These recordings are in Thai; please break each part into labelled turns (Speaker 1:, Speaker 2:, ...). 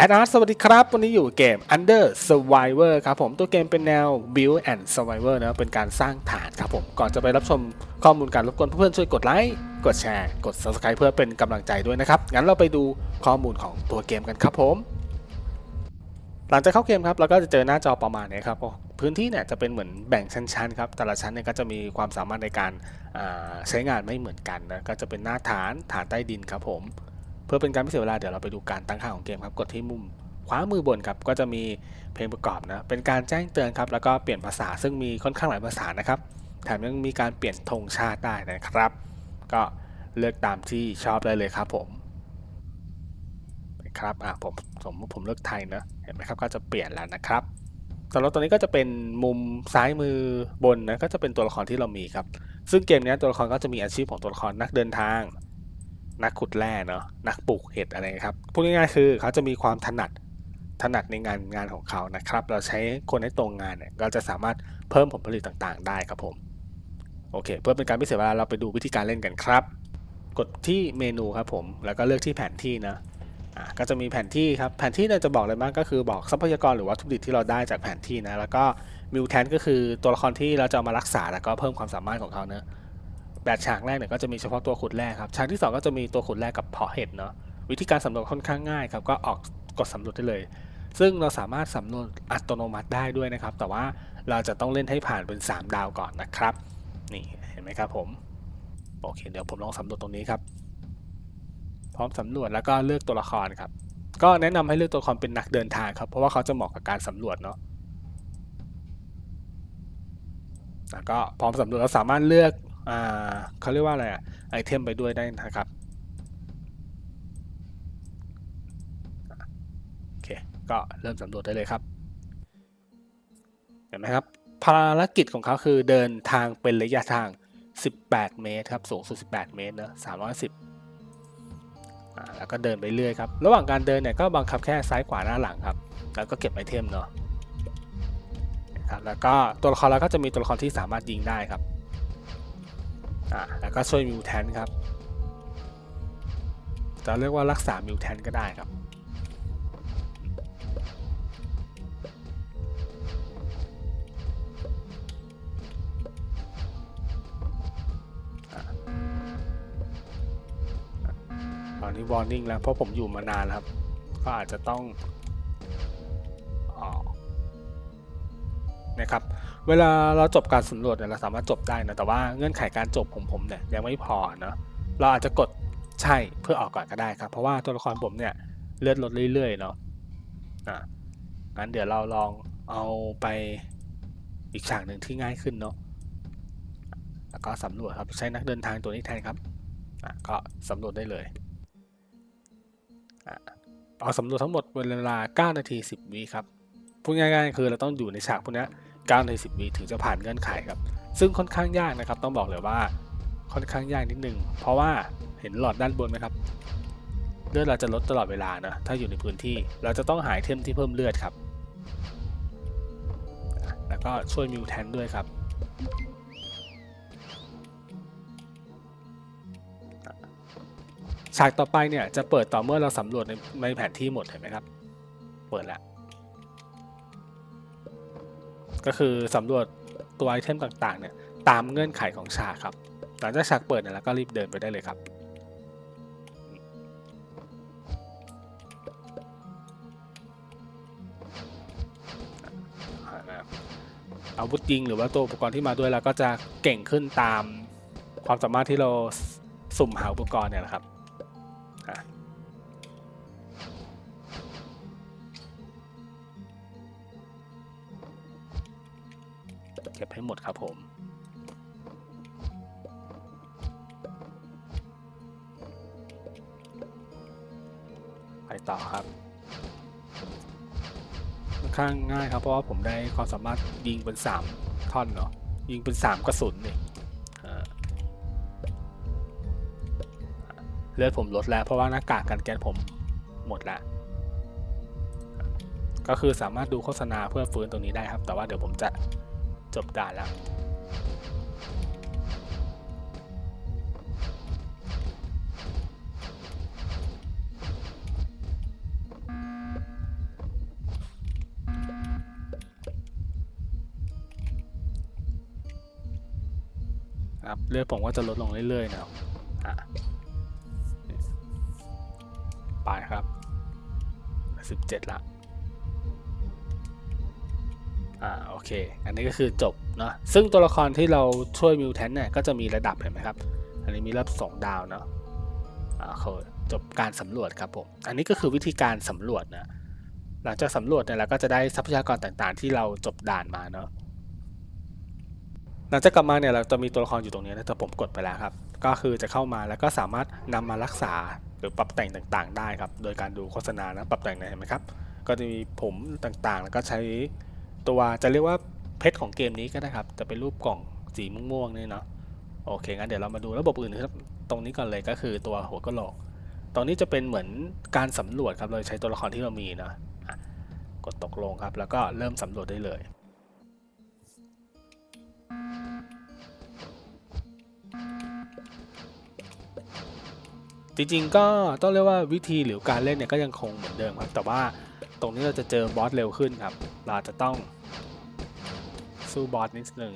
Speaker 1: แอดอาร์ตสวัสดีครับ วันนี้อยู่เกม Under Survivor ครับผมตัวเกมเป็นแนว Build and Survivor นะเป็นการสร้างฐานครับผมก่อนจะไปรับชมข้อมูลการรบกวนเพื่อนๆช่วยกดไลค์กดแชร์ กด Subscribe เพื่อเป็นกำลังใจด้วยนะครับ งั้นเราไปดูข้อมูลของตัวเกมกันครับผม หลังจากเข้าเกมครับเราก็จะเจอหน้าจอประมาณนี้ครับพื้นที่เนี่ยจะเป็นเหมือนแบ่งชั้นๆครับแต่ละชั้นเนี่ยก็จะมีความสามารถในการาใช้งานไม่เหมือนกันนะก็จะเป็นหน้าฐานฐานใต้ดินครับผม พื่อเป็นการไม่เสียเวลาเดี๋ยวเราไปดูการตั้งค่าของเกมครับกดที่มุมขวามือบนครับก็จะมีเพลงประกอบนะเป็นการแจ้งเตือนครับแล้วก็เปลี่ยนภาษาซึ่งมีค่อนข้างหลายภาษานะครับแถมยังมีการเปลี่ยนธงชาติได้นะครับ ก็เลือกตามที่ชอบได้เลยครับผมครับอะผมสมมติผมเลือกไทยนะเห็นไหมครับก็จะเปลี่ยนแล้วนะครับสำหรับตัวนี้ก็จะเป็นมุมซ้ายมือบนนะก็จะเป็นตัวละครที่เรามีครับ ซึ่งเกมนี้ตัวละครก็จะมีอาชีพของตัวละครนักเดินทาง นักขุดแร่เนาะนักปลูกเห็ดอะไรครับพูดง่ายๆคือเขาจะมีความถนัดถนัดในงานงานของเขานะครับ เราใช้คนให้ตรงงานเนี่ยก็จะสามารถเพิ่มผลผลิตต่างๆ ได้ครับผมโอเค เพื่อเป็นการไม่เสียเวลาเราไปดูวิธีการเล่นกันครับ กดที่เมนูครับผมแล้วก็เลือกที่แผนที่นะอ่าก็จะมีแผนที่ครับแผนที่เนี่ยจะบอกอะไรบ้างก็คือบอกทรัพยากรหรือวัตถุดิบที่เราได้จากแผนที่นะแล้วก็มิวแทนก็คือตัวละครที่เราจะเอามารักษาแล้วก็เพิ่มความสามารถของเขาเนะ แบบฉากแรกเนี่ยก็จะมีเฉพาะตัวขุดแร่ครับฉากที่ 2 ก็จะมีตัวขุดแร่กับเพาะเห็ดเนาะวิธีการสำรวจค่อนข้างง่ายครับก็ออกกดสำรวจได้เลย ซึ่งเราสามารถสำรวจอัตโนมัติได้ด้วยนะครับ แต่ว่าเราจะต้องเล่นให้ผ่านเป็น 3 ดาวก่อนนะครับ นี่เห็นไหมครับผมโอเคเดี๋ยวผมลองสำรวจตรงนี้ครับ พร้อมสำรวจแล้วก็เลือกตัวละครครับ ก็แนะนำให้เลือกตัวละครเป็นนักเดินทางครับ เพราะว่าเขาจะเหมาะกับการสำรวจเนาะแล้วก็พร้อมสำรวจเราสามารถเลือก เขาเรียกว่าอะไรอะไอเทมไปด้วยได้นะครับโอเคก็เริ่มสำรวจได้เลยครับ เห็นไหมครับ ภารกิจของเขาคือเดินทางเป็นระยะทาง 18 เมตรครับ สูงสุด 18 เมตรนะ310อ่าแล้วก็เดินไปเรื่อยครับ ระหว่างการเดินเนี่ยก็บังคับแค่ซ้ายขวาหน้าหลังครับ แล้วก็เก็บไอเทมเนาะนะครับ แล้วก็ตัวละครเราก็จะมีตัวละครที่สามารถยิงได้ครับ อ่าแล้วก็ช่วยมิวแทนครับ จะเรียกว่ารักษามิวแทนก็ได้ครับตอนนี้วอร์นิ่งแล้วเพราะผมอยู่มานานครับ ก็อาจจะต้องออกนะครับ เวลาเราจบการสำรวจเนี่ยเราสามารถจบได้นะแต่ว่าเงื่อนไขการจบของผมเนี่ยยังไม่พอเนาะเราอาจจะกดใช่เพื่อออกก่อนก็ได้ครับ เพราะว่าตัวละครผมเนี่ยเลือดลดเรื่อยๆเนาะอะงั้นเดี๋ยวเราลองเอาไปอีกฉากหนึ่งที่ง่ายขึ้นเนาะแล้วก็สำรวจครับใช้นักเดินทางตัวนี้แทนครับอะก็สำรวจได้เลยเอาสำรวจทั้งหมดเวลา 9 นาที 10 วิครับพูดง่ายๆคือเราต้องอยู่ในฉากพวกนี้ 9ใน10วิถึงจะผ่านเงื่อนไขครับ ซึ่งค่อนข้างยากนะครับ ต้องบอกเลยว่าค่อนข้างยากนิดนึง เพราะว่าเห็นหลอดด้านบนไหมครับ เลือดเราจะลดตลอดเวลานะถ้าอยู่ในพื้นที่เราจะต้องหายเทมที่เพิ่มเลือดครับ แล้วก็ช่วยมิวแทนด้วยครับฉากต่อไปเนี่ยจะเปิดต่อเมื่อเราสำรวจในในแผนที่หมดเห็นไหมครับ เปิดแล้ว ก็คือสำรวจตัวไอเทมต่างๆเนี่ยตามเงื่อนไขของฉากครับ หลังจากฉากเปิดเนี่ยเราก็รีบเดินไปได้เลยครับอาวุธยิงหรือว่าตัวอุปกรณ์ที่มาด้วยเราก็จะเก่งขึ้นตามความสามารถที่เราสุ่มหาอุปกรณ์เนี่ยนะครับ ก็บให้หมดครับผมไปต่อครับค่อนข้างง่ายครับเพราะว่าผมได้ความสามารถยิงเป็น 3 ท่อนเนาะยิงเป็น 3 กระสุนนี่อ่าเลือดผมลดแล้วเพราะว่าหน้ากากกันแก๊สผมหมดล้วก็คือสามารถดูโฆษณาเพื่อฟื้นตรงนี้ได้ครับ แต่ว่าเดี๋ยวผมจะ จบด่านละวครับเลือดผมก็จะลดลงเรื่อยๆนะไปครับ 17ละ อ่าโอเค อันนี้ก็คือจบเนาะซึ่งตัวละครที่เราช่วยมิวแทนเนี่ยก็จะมีระดับเห็นไหมครับ อันนี้มีระดับสองดาวเนาะอ่าเขาจบการสำรวจครับผมอันนี้ก็คือวิธีการสำรวจนะหลังจากสำรวจเนี่ยเราก็จะได้ทรัพยากรต่างๆ ที่เราจบด่านมาเนาะหลังจากกลับมาเนี่ยเราจะมีตัวละครอยู่ตรงนี้นะแต่ผมกดไปแล้วครับ ก็คือจะเข้ามาแล้วก็สามารถนำมารักษาหรือปรับแต่งต่างๆ ได้ครับ โดยการดูโฆษณานะปรับแต่งเนี่ยเห็นไหมครับ ก็จะมีผมต่างๆ แล้วก็ใช้ ตัวจะเรียกว่าเพชรของเกมนี้ก็ได้ครับ จะเป็นรูปกล่องสีม่วงๆนี่เนาะโอเคงั้นเดี๋ยวเรามาดูระบบอื่นครับตรงนี้ก่อนเลยก็คือตัวหัวกะโหลกตรงนี้จะเป็นเหมือนการสำรวจครับโดยใช้ตัวละครที่เรามีนะกดตกลงครับ แล้วก็เริ่มสำรวจได้เลยจริงๆก็ต้องเรียกว่าวิธีหรือการเล่นเนี่ยก็ยังคงเหมือนเดิมครับ แต่ว่า ตรงนี้เราจะเจอบอสเร็วขึ้นครับ เราจะต้องสู้บอสนิดนึง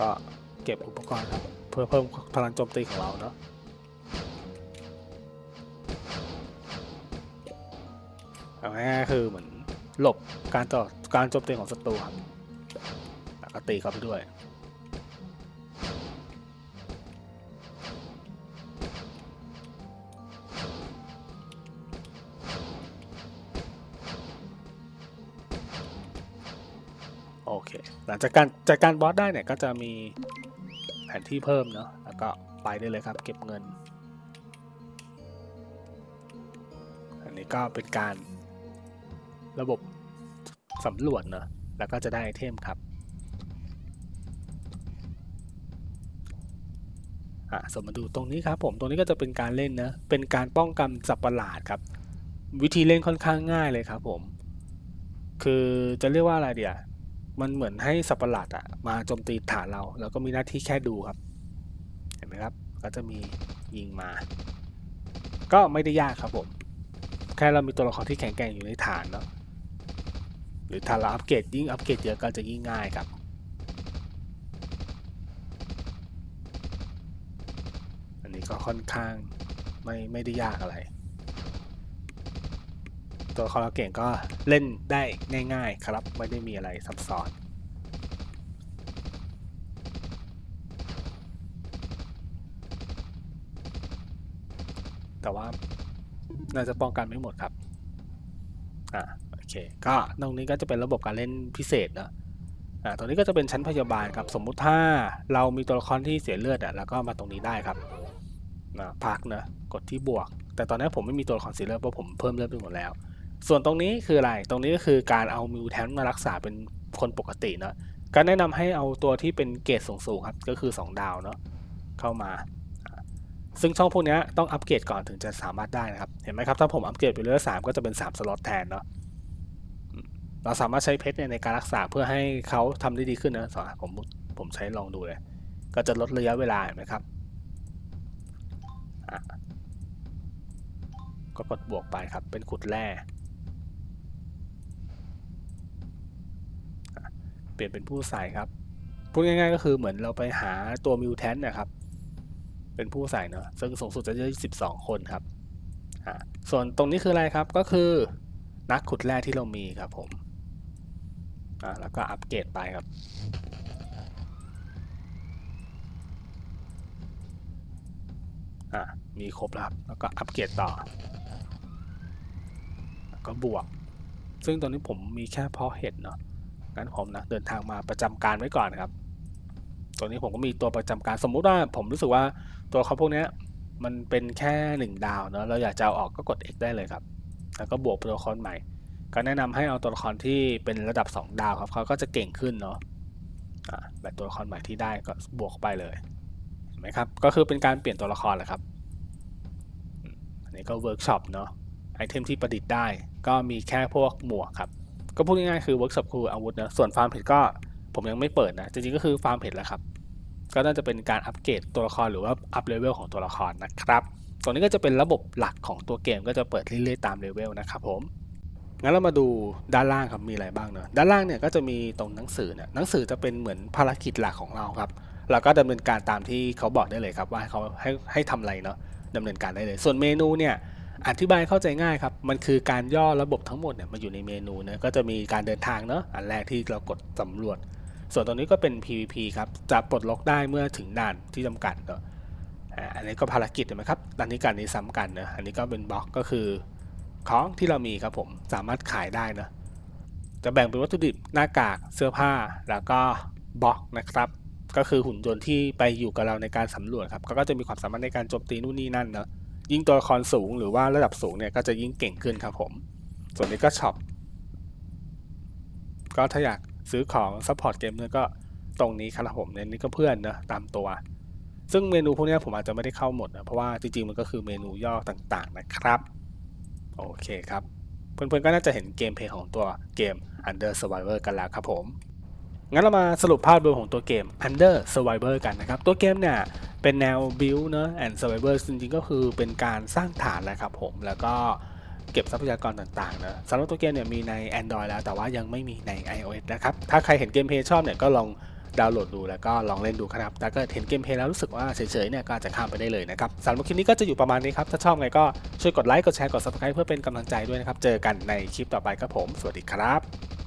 Speaker 1: ก็เก็บอุปกรณ์ครับ เพื่อเพิ่มพลังโจมตีของเราเนาะเอาง่ายๆคือเหมือนหลบการต่อการโจมตีของศัตรูครับแล้วก็ตีเขาไปด้วยโอเค หลังจากการจัดการบอสได้เนี่ยก็จะมี ผนที่เพิ่มเนาะแล้วก็ไปได้เลยครับ เก็บเงิน อันนี้ก็เป็นการระบบสำรวจเนาะแล้วก็จะได้ไอเทมครับอะสมมาดูตรงนี้ครับผมตรงนี้ก็จะเป็นการเล่นนะเป็นการป้องกันสัตว์ประหลาดครับ วิธีเล่นค่อนข้างง่ายเลยครับผม คือจะเรียกว่าอะไรเดียว มันเหมือนให้สัตว์ประหลาดอะมาโจมตีฐานเรา แล้วก็มีหน้าที่แค่ดูครับ เห็นไหมครับ ก็จะมียิงมา ก็ไม่ได้ยากครับผม แค่เรามีตัวละครที่แข็งแกร่งอยู่ในฐานเนาะหรือถ้าเราอัปเกรดยิ่งอัปเกรดเยอะก็จะยิ่งง่ายครับอันนี้ก็ค่อนข้างไม่ไม่ได้ยากอะไร ตัวละครเราเก่งก็เล่นได้ง่าย ๆ ครับ ไม่ได้มีอะไรซับซ้อนแต่ว่าน่าจะป้องกันไม่หมดครับ อ่า โอเค ก็ตรงนี้ก็จะเป็นระบบการเล่นพิเศษเนอะอ่า ตรงนี้ก็จะเป็นชั้นพยาบาลครับ สมมุติถ้าเรามีตัวละครที่เสียเลือดอะ แล้วก็มาตรงนี้ได้ครับนะพักนะ กดที่บวก แต่ตอนนี้ผมไม่มีตัวละครเสียเลือดเพราะผมเพิ่มเลือดไปหมดแล้ว ส่วนตรงนี้คืออะไร ตรงนี้ก็คือการเอามิวแทนมารักษาเป็นคนปกติเนาะก็แนะนำให้เอาตัวที่เป็นเกรดสูงๆครับ ก็คือ 2 ดาวเนาะเข้ามา ซึ่งช่องพวกนี้ต้องอัปเกรดก่อนถึงจะสามารถได้นะครับ เห็นไหมครับ ถ้าผมอัปเกรดไปเรื่อยสามก็จะเป็น3สล็อตแทนเนาะเราสามารถใช้เพชรเนี่ยในการรักษาเพื่อให้เขาทำได้ดีขึ้นนะสอนผมผมใช้ลองดูเลย ก็จะลดระยะเวลาเห็นไหมครับก็กดบวกไปครับเป็นขุดแร่ เปลี่ยนเป็นผู้ใส่ครับ พูดง่ายๆก็คือเหมือนเราไปหาตัวมิวแทนนะครับ เป็นผู้ใส่เนอะซึ่งสูงสุดจะได้12 คนครับ ส่วนตรงนี้คืออะไรครับ ก็คือนักขุดแร่ที่เรามีครับผมแล้วก็อัปเกรดไปครับมีครบแล้วครับ แล้วก็อัปเกรดต่อ แล้วก็บวก ซึ่งตอนนี้ผมมีแค่เพาะเห็ดเนาะ งั้นผมนะเดินทางมาประจำการไว้ก่อนครับ ตัวนี้ผมก็มีตัวประจำการสมมุติว่าผมรู้สึกว่าตัวเขาพวกนี้มันเป็นแค่หนึ่งดาวเนอะเราอยากจะเอาออกก็กด X ได้เลยครับ แล้วก็บวกตัวละครใหม่ ก็แนะนำให้เอาตัวละครที่เป็นระดับ 2 ดาวครับเขาก็จะเก่งขึ้นเนาะแบบตัวละครใหม่ที่ได้ก็บวกไปเลยเห็นไหมครับก็คือเป็นการเปลี่ยนตัวละครแหละครับอันนี้ก็เวิร์กช็อปเนาะไอเทมที่ประดิษฐ์ได้ ก็มีแค่พวกหมวกครับ ก็พูดง่ายๆคือเวิร์กช็อปคืออาวุธนะส่วนฟาร์มเพจก็ผมยังไม่เปิดนะ จริงๆก็คือฟาร์มเพจแหละครับ ก็น่าจะเป็นการอัปเกรดตัวละครหรือว่าอัพเลเวลของตัวละครนะครับตรงนี้ก็จะเป็นระบบหลักของตัวเกมก็จะเปิดเรื่อยๆตามเลเวลนะครับผมงั้นเรามาดูด้านล่างครับมีอะไรบ้างเนอะด้านล่างเนี่ยก็จะมีตรงหนังสือเนี่ยหนังสือจะเป็นเหมือนภารกิจหลักของเราครับเราก็ดำเนินการตามที่เขาบอกได้เลยครับว่าเขาให้ให้ทำอะไรเนาะดำเนินการได้เลย ส่วนเมนูเนี่ย อธิบายเข้าใจง่ายครับ มันคือการย่อระบบทั้งหมดเนี่ยมาอยู่ในเมนูเนะก็จะมีการเดินทางเนาะอันแรกที่เรากดสำรวจ ส่วนตรงนี้ก็เป็น PVP ครับ จะปลดล็อกได้เมื่อถึงด่านที่จำกัดเนาะอันนี้ก็ภารกิจเห็นไหมครับอันนี้การนี้ซ้ำกันนะอันนี้ก็เป็นบล็อกก็คือของที่เรามีครับผมสามารถขายได้นะจะแบ่งเป็นวัตถุดิบหน้ากากเสื้อผ้าแล้วก็บล็อกนะครับ ก็คือหุ่นยนต์ที่ไปอยู่กับเราในการสำรวจครับ ก็จะมีความสามารถในการโจมตีนู่นนี่นั่นเนอะ ยิ่งตัวละครสูงหรือว่าระดับสูงเนี่ยก็จะยิ่งเก่งขึ้นครับผม ส่วนนี้ก็ช็อป ก็ถ้าอยากซื้อของซัพพอร์ตเกมเนี่ยก็ตรงนี้ครับผมเนี่ยนี่ก็เพื่อนนะตามตัว ซึ่งเมนูพวกนี้ผมอาจจะไม่ได้เข้าหมดนะเพราะว่าจริงๆมันก็คือเมนูย่อต่างๆนะครับ โอเคครับ เพื่อนๆก็น่าจะเห็นเกมเพย์ของตัวเกม Under Survivor กันแล้วครับผมงั้นเรามาสรุปภาพรวมของตัวเกม Under Survivor กันนะครับ ตัวเกมเนี่ย เป็นแนว build เนอะ and survivor จริงๆ ก็คือเป็นการสร้างฐานแหละครับผม แล้วก็เก็บทรัพยากรต่างๆนะสำหรับตัวเกมเนี่ยมีใน Android แล้ว แต่ว่ายังไม่มีใน iOS นะครับ ถ้าใครเห็นเกมเพย์ชอบเนี่ยก็ลองดาวน์โหลดดูแล้วก็ลองเล่นดูครับ แต่ก็เห็นเกมเพลย์แล้วรู้สึกว่าเฉยๆเนี่ยก็จจะข้ามไปได้เลยนะครับสำหรับคลิปนี้ก็จะอยู่ประมาณนี้ครับ ถ้าชอบไงก็ช่วยกดไลค์ กดแชร์ กด subscribe เพื่อเป็นกำลังใจด้วยนะครับ เจอกันในคลิปต่อไปครับผม สวัสดีครับ